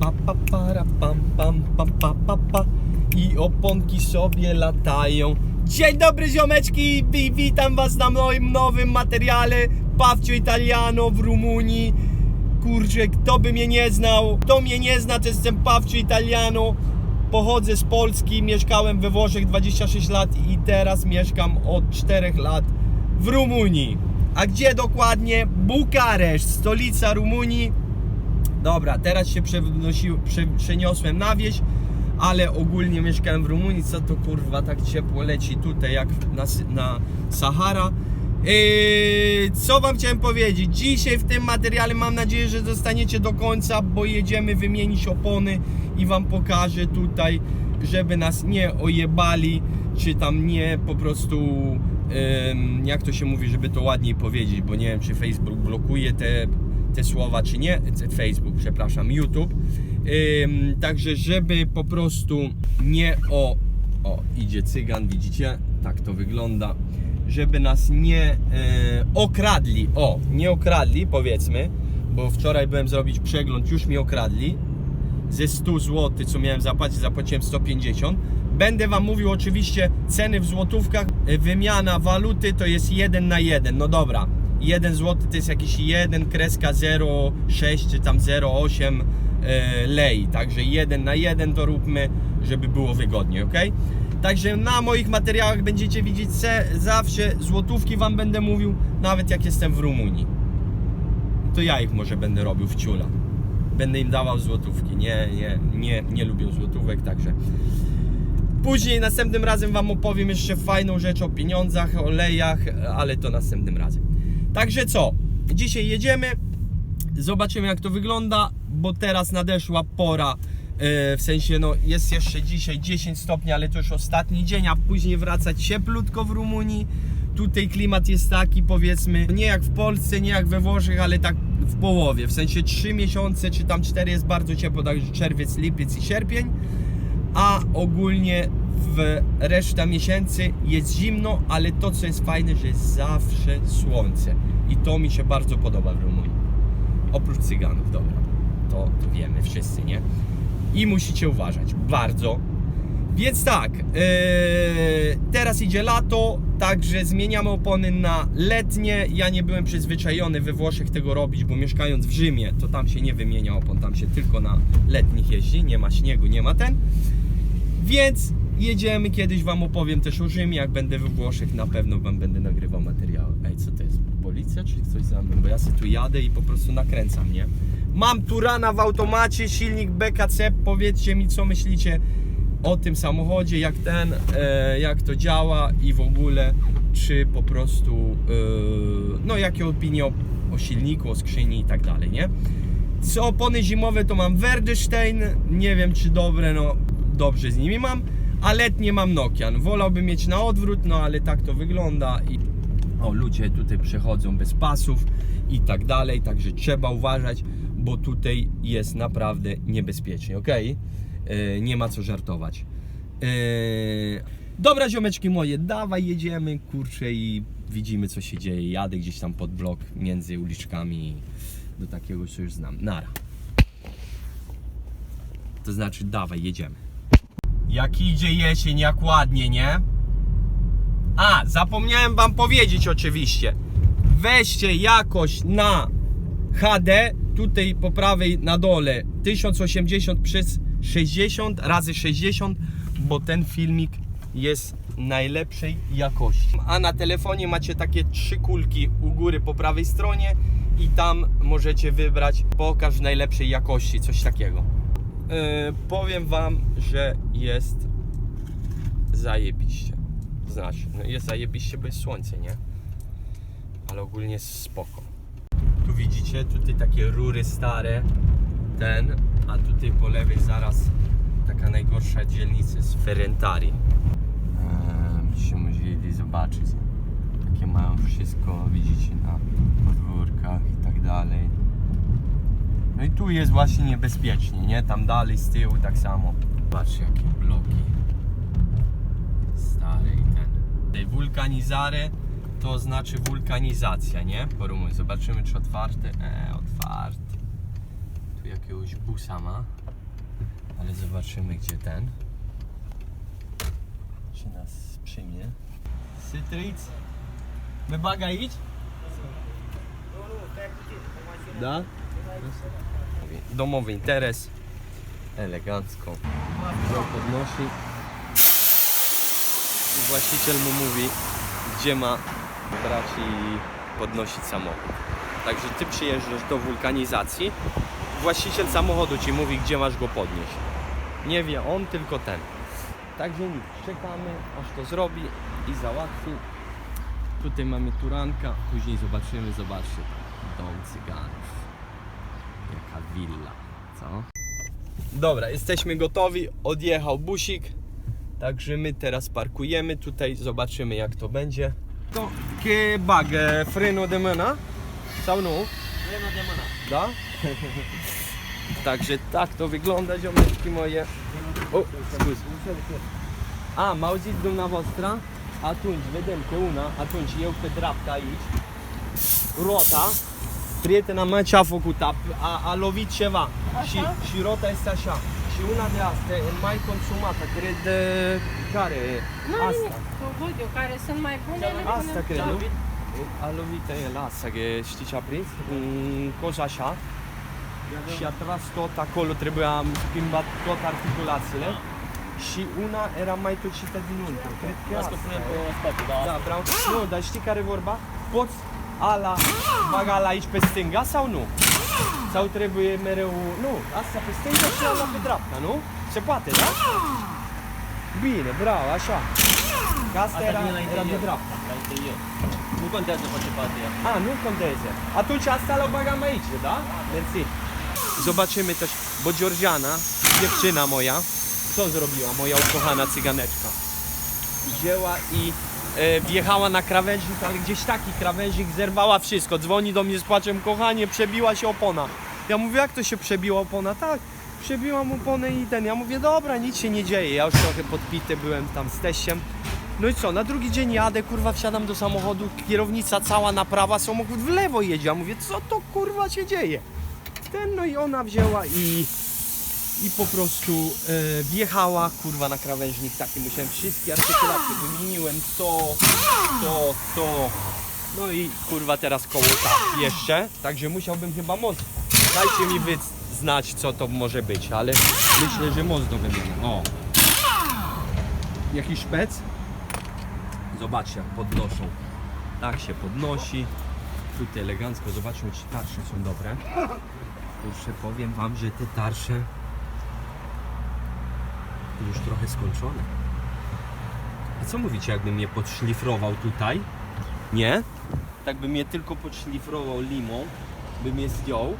Pa, pa, para, pam, pam, pam, pa, pa, pa. I oponki sobie latają. Dzień dobry ziomeczki, Wi- witam was na moim nowym materiale Pawcio Italiano w Rumunii. Kurczę, kto by mnie nie znał, kto mnie nie zna, to jestem Pawcio Italiano. Pochodzę z Polski, mieszkałem we Włoszech 26 lat i teraz mieszkam od 4 lat w Rumunii. A gdzie dokładnie? Bukareszt, stolica Rumunii. Dobra, teraz się przeniosłem na wieś, ale ogólnie mieszkałem w Rumunii. Co to kurwa tak ciepło leci tutaj jak na, na Sahara. Yy, co wam chciałem powiedzieć? Dzisiaj w tym materiale mam nadzieję, że zostaniecie do końca, bo jedziemy wymienić opony i wam pokażę tutaj, żeby nas nie ojebali, czy tam nie po prostu jak to się mówi, żeby to ładniej powiedzieć, bo nie wiem, czy Facebook blokuje te, te słowa, czy nie. Facebook, przepraszam, YouTube. Także, żeby po prostu nie o. O, idzie cygan, widzicie? Tak to wygląda. Żeby nas nie e, okradli. O, nie okradli, powiedzmy, bo wczoraj byłem zrobić przegląd, już mi okradli ze 100 zł, co miałem zapłacić, zapłaciłem 150. Będę Wam mówił oczywiście ceny w złotówkach. E, Wymiana waluty to jest 1 na 1. No dobra, 1 zł to jest jakiś 1 kreska 0,6 czy tam 0,8 e, lei. Także 1 na 1 to róbmy, żeby było wygodnie, ok? Także na moich materiałach będziecie widzieć se, zawsze złotówki Wam będę mówił, nawet jak jestem w Rumunii. To ja ich może będę robił w ciula będę im dawał złotówki. Nie, nie, nie, nie lubią złotówek, także. Później następnym razem Wam opowiem jeszcze fajną rzecz o pieniądzach, o olejach, ale to następnym razem. Także co? Dzisiaj jedziemy, zobaczymy jak to wygląda, bo teraz nadeszła pora. e, W sensie, no jest jeszcze dzisiaj 10 stopni, ale to już ostatni dzień, a później wraca cieplutko w Rumunii. Tutaj klimat jest taki, powiedzmy, nie jak w Polsce, nie jak we Włoszech, ale tak w połowie. W sensie 3 miesiące, czy tam 4 jest bardzo ciepło, także czerwiec, lipiec i sierpień. A ogólnie w reszta miesięcy jest zimno, ale to co jest fajne, że jest zawsze słońce. I to mi się bardzo podoba w Rumunii. Oprócz cyganów, dobra. To, wiemy wszyscy, nie? I musicie uważać bardzo. Więc tak, yy, teraz idzie lato, także zmieniamy opony na letnie. Ja nie byłem przyzwyczajony we Włoszech tego robić, bo mieszkając w Rzymie, to tam się nie wymienia opon, tam się tylko na letnich jeździ, nie ma śniegu, nie ma ten. Więc jedziemy, kiedyś Wam opowiem też o Rzymie, jak będę we Włoszech, na pewno Wam będę nagrywał materiały. Ej, co to jest? Policja czy coś za mną? Bo ja sobie tu jadę i po prostu nakręcam, nie? Mam Turana w automacie, silnik BKC, powiedzcie mi co myślicie o tym samochodzie, jak ten, e, jak to działa i w ogóle, czy po prostu, e, no jakie opinie o, o silniku, o skrzyni i tak dalej, nie? Co opony zimowe to mam Werdestein, nie wiem czy dobre, no dobrze z nimi mam, a letnie mam Nokian. Wolałbym mieć na odwrót, no ale tak to wygląda i o ludzie tutaj przechodzą bez pasów i tak dalej, także trzeba uważać, bo tutaj jest naprawdę niebezpiecznie, ok? nie ma co żartować. Yy, Dobra ziomeczki moje, dawaj jedziemy, kurczę i widzimy co się dzieje. Jadę gdzieś tam pod blok między uliczkami do takiego co już znam. Nara. To znaczy dawaj, jedziemy. Jak idzie jesień, jak ładnie, nie? A, zapomniałem wam powiedzieć oczywiście. Weźcie jakość na HD, tutaj po prawej na dole 1080 przez 60 razy 60, bo ten filmik jest najlepszej jakości. A na telefonie macie takie trzy kulki u góry po prawej stronie i tam możecie wybrać pokaż najlepszej jakości, coś takiego. Yy, powiem wam, że jest zajebiście. Znaczy, no jest zajebiście, bo jest słońce, nie? Ale ogólnie jest spoko. Tu widzicie, tutaj takie rury stare, ten, a tutaj po lewej zaraz taka najgorsza dzielnica z Ferentari. Eee, Byście musieli zobaczyć. Takie mają wszystko, widzicie, na podwórkach i tak dalej. No i tu jest właśnie niebezpiecznie, nie? Tam dalej z tyłu tak samo. Patrzcie jakie bloki. Stare i ten. Wulkanizare to znaczy wulkanizacja, nie? Po. Zobaczymy czy otwarte. E, otwarte. Tu jakiegoś busa ma. Ale zobaczymy gdzie ten. Czy nas przyjmie? Sytric. My baga idź? Da? Domowy interes. Elegancko. No podnosi. I właściciel mu mówi, gdzie ma brać i podnosić samochód. Także ty przyjeżdżasz do wulkanizacji, właściciel samochodu ci mówi, gdzie masz go podnieść. Nie wie on, tylko ten. Także nic, czekamy, aż to zrobi i załatwi. Tutaj mamy turanka, później zobaczymy, zobaczcie, dom cyganów. Willa, co? Dobra, jesteśmy gotowi, odjechał busik, także my teraz parkujemy tutaj, zobaczymy jak to będzie. To eh, freno de mâna? Sau nu? Freno de mână. Da? Także tak to wygląda, ziomeczki moje. O, scuz. A, m-au zis dumneavoastră? Atunci, vedem că una, atunci eu pe dreapta aici, rota, prietena mea ce a făcut? A, a, a lovit ceva și, și rota este așa. Și una de astea e mai consumată, cred, de, care e? Asta. Cu văd eu care sunt mai bune. le Asta punem. cred, nu? A lovit el asta, că știi ce a prins? Un coș așa și a tras tot acolo, trebuia am schimbat tot articulațiile și una era mai tocită dinăuntru. Cred că Las asta că punem pe e. spate, da. Da, vreau. Nu, dar știi care e vorba? Poți ala, ala aici pe stânga sau nu? Sau trebuie mereu... Nu, asta pe stânga și ala pe dreapta, nu? Se poate, da? Bine, bravo, așa. Că asta, Asta era, era de dreapta. La interior. Nu contează pe ce parte e. A, nu contează. Atunci asta l bagam aici, da? Mersi. Zobaczymy też, bo Georgiana, dziewczyna moja, co zrobiła moja ukochana cyganeczka? Wzięła i wjechała na krawężnik, ale gdzieś taki krawężnik, zerwała wszystko. Dzwoni do mnie z płaczem, kochanie, przebiła się opona. Ja mówię, jak to się przebiła opona? Tak, przebiłam oponę i ten. Ja mówię, dobra, nic się nie dzieje. Ja już trochę podpity byłem tam z teściem. No i co, na drugi dzień jadę, kurwa, wsiadam do samochodu, kierownica cała naprawa, samochód w lewo jedzie. Ja mówię, co to kurwa się dzieje? Ten, no i ona wzięła i, i po prostu e, wjechała, kurwa, na krawężnik taki. Musiałem wszystkie artykulacje, wymieniłem to, to, to. No i kurwa teraz koło tak jeszcze, także musiałbym chyba most. Dajcie mi wy znać, co to może być, ale myślę, że most do wymiany. O. Jakiś szpec? Zobaczcie jak podnoszą. Tak się podnosi. Tutaj elegancko, zobaczmy czy tarcze są dobre. Kurczę, powiem wam, że te tarcze już trochę skończone. A co mówicie, jakbym je podszlifrował tutaj? Nie? Tak bym je tylko podszlifrował limą, bym je zdjął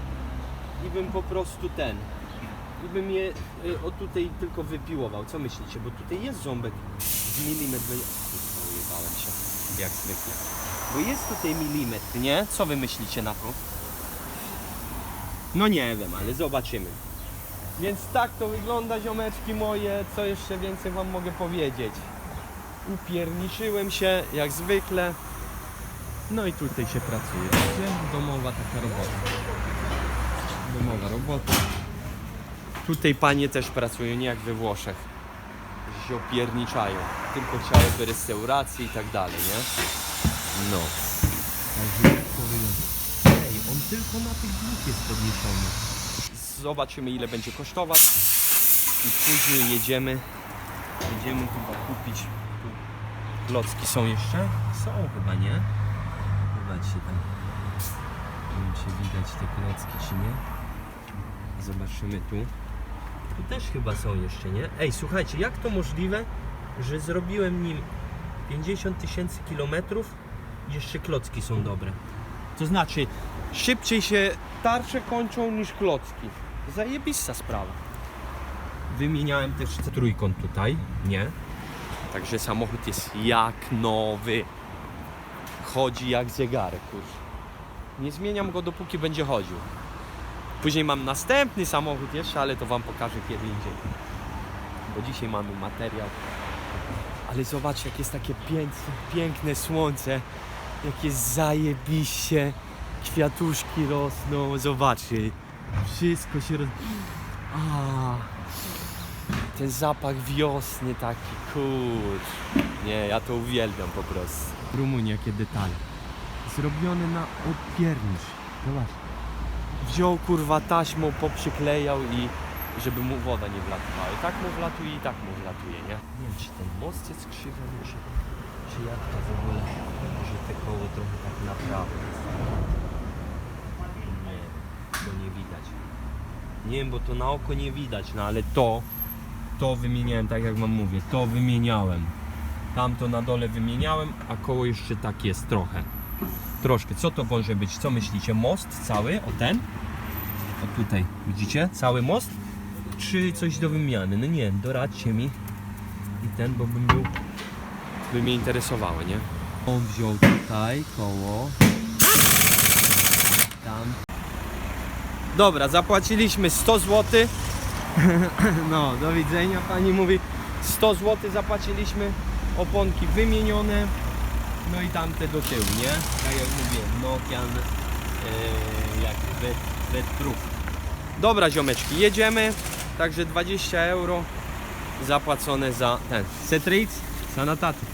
i bym po prostu ten i bym je y, o tutaj tylko wypiłował. Co myślicie? Bo tutaj jest ząbek z milimetr. ujebałem się, jak zwykle. Bo jest tutaj milimetr, nie? Co wy myślicie na to? No nie wiem, ale zobaczymy. Więc tak to wygląda, ziomeczki moje. Co jeszcze więcej wam mogę powiedzieć? Upierniczyłem się, jak zwykle. No i tutaj się pracuje. Domowa taka robota. Domowa robota. Tutaj panie też pracują, nie jak we Włoszech. Że się opierniczają. Tylko chciałyby restauracji i tak dalej, nie? No. Także? Ej, on tylko na tych dwóch jest podniesiony. Zobaczymy ile będzie kosztować. I później jedziemy. Jedziemy chyba kupić. Klocki są jeszcze? Są chyba, nie? Tam. Nie wiem czy widać te klocki czy nie. Zobaczymy tu. Tu też chyba są jeszcze, nie? Ej, słuchajcie, jak to możliwe, że zrobiłem nim 50 tysięcy kilometrów jeszcze klocki są dobre? To znaczy, szybciej się tarcze kończą niż klocki. Zajebista sprawa. Wymieniałem też trójkąt tutaj, nie? Także samochód jest jak nowy. Chodzi jak zegarek już. Nie zmieniam go dopóki będzie chodził. Później mam następny samochód jeszcze, ale to Wam pokażę kiedy indziej. Bo dzisiaj mamy materiał. Ale zobaczcie, jak jest takie piękne, piękne słońce. Jak jest zajebiście. Kwiatuszki rosną. Zobaczcie. Wszystko się roz... A, ten zapach wiosny taki, kurcz. Nie, ja to uwielbiam po prostu. Rumunia, jakie detale. Zrobione na opiernicz. Zobacz. Wziął kurwa taśmą, poprzyklejał i żeby mu woda nie wlatowała. I tak mu wlatuje i tak mu wlatuje, nie? Nie wiem, czy ten most jest krzywy, czy, czy jak to w ogóle, że te koło trochę tak naprawdę nie widać. Nie wiem, bo to na oko nie widać, no ale to, to wymieniałem, tak jak wam mówię, to wymieniałem. Tamto na dole wymieniałem, a koło jeszcze tak jest trochę. Troszkę. Co to może być? Co myślicie? Most cały? O ten? O tutaj, widzicie? Cały most? Czy coś do wymiany? No nie, doradźcie mi. I ten, bo bym był... by mnie interesowało, nie? On wziął tutaj koło. Tam. Dobra, zapłaciliśmy 100 zł. No, do widzenia. Pani mówi 100 zł zapłaciliśmy. Oponki wymienione. No i tamte do tyłu, nie? Tak jak mówię, Nokian yy, jak red, red proof. Dobra ziomeczki, jedziemy. Także 20 euro zapłacone za ten Cetrix Sanataty.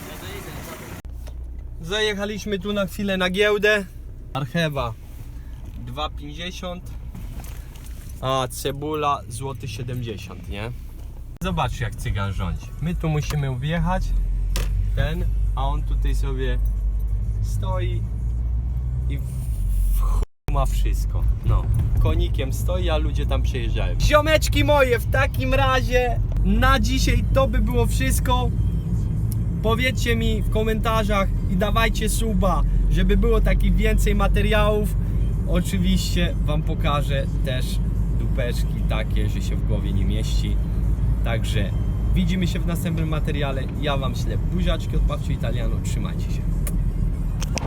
Zajechaliśmy tu na chwilę na giełdę. Marchewa 2,50 a cebula złoty 70, nie? Zobaczcie jak cygan rządzi. My tu musimy wjechać ten, a on tutaj sobie stoi i ma wszystko. No, konikiem stoi, a ludzie tam przejeżdżają. Ziomeczki moje, w takim razie na dzisiaj to by było wszystko. Powiedzcie mi w komentarzach i dawajcie suba, żeby było takich więcej materiałów. Oczywiście Wam pokażę też takie, że się w głowie nie mieści. Także widzimy się w następnym materiale. Ja Wam ślep buziaczki od Pawcio Italiano. Trzymajcie się.